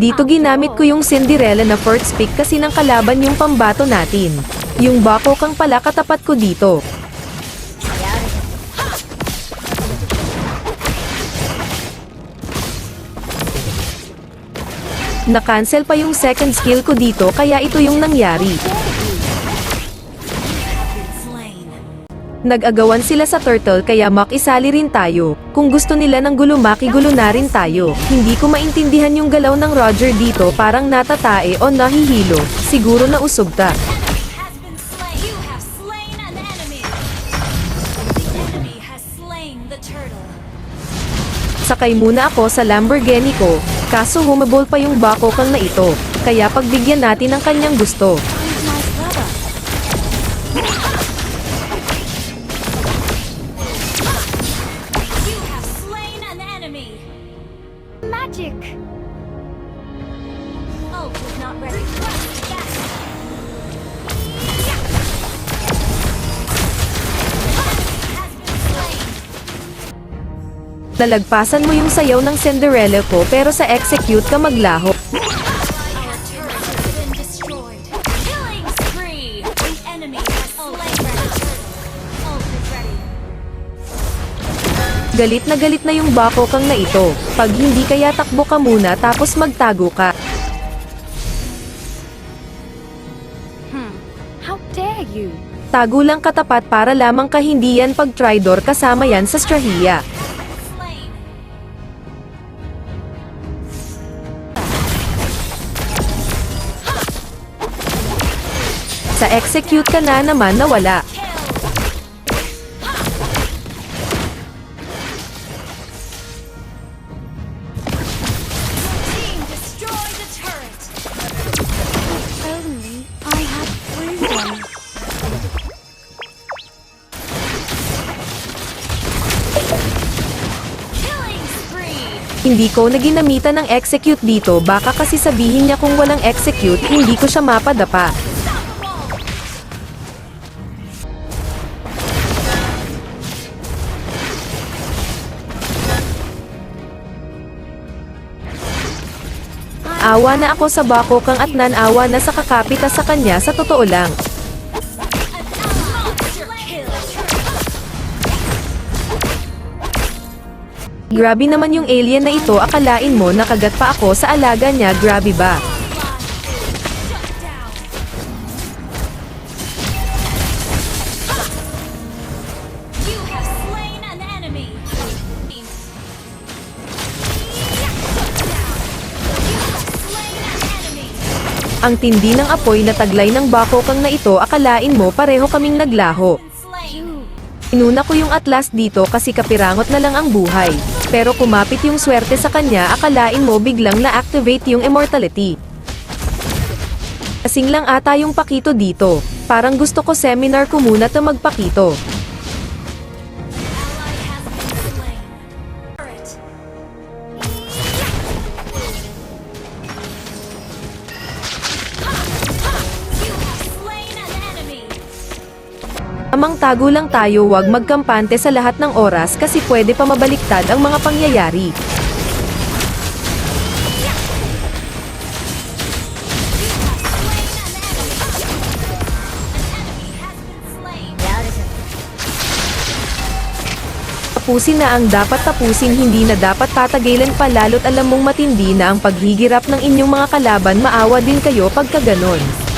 Dito ginamit ko yung Cinderella na first pick kasi ng kalaban yung pambato natin. Yung bako kang pala katapat ko dito. Na-cancel pa yung second skill ko dito kaya ito yung nangyari. Nag-agawan sila sa turtle kaya makisali rin tayo. Kung gusto nila ng gulo makigulo na rin tayo. Hindi ko maintindihan yung galaw ng Roger dito parang natatae o nahihilo. Siguro na usog ta. Sakay muna ako sa Lamborghini ko, kaso humabol pa yung bako kang na ito. Kaya pagbigyan natin ng kanyang gusto. Ult is not ready. Nalagpasan mo yung sayaw ng Cinderella ko pero sa execute ka maglaho. Galit na galit na yung bako kang na ito. Pag hindi kaya takbo ka muna tapos magtago ka. How dare you? Tago lang katapat para lamang ka hindi yan pag tridor kasama yan sa strahiya. Sa execute ka na naman nawala. Hindi ko na ginamitan ng execute dito baka kasi sabihin niya kung walang execute hindi ko siya mapadapa. Awa na ako sa bako kang at nanawa na sa kakapita sa kanya sa totoo lang. Grabe naman yung alien na ito akalain mo nakagat pa ako sa alaga niya grabe ba? Ang tindi ng apoy na taglay ng bako kang na ito akalain mo pareho kaming naglaho. Inuna ko yung atlas dito kasi kapirangot na lang ang buhay. Pero kumapit yung swerte sa kanya akalain mo biglang na-activate yung immortality. Kasing lang ata yung pakito dito. Parang gusto ko seminar ko muna to magpakito. Amang tago lang tayo wag magkampante sa lahat ng oras kasi pwede pa mabaliktad ang mga pangyayari. Tapusin na ang dapat tapusin hindi na dapat tatagalan pa lalo't alam mong matindi na ang paghigirap ng inyong mga kalaban maawa din kayo pagka ganon.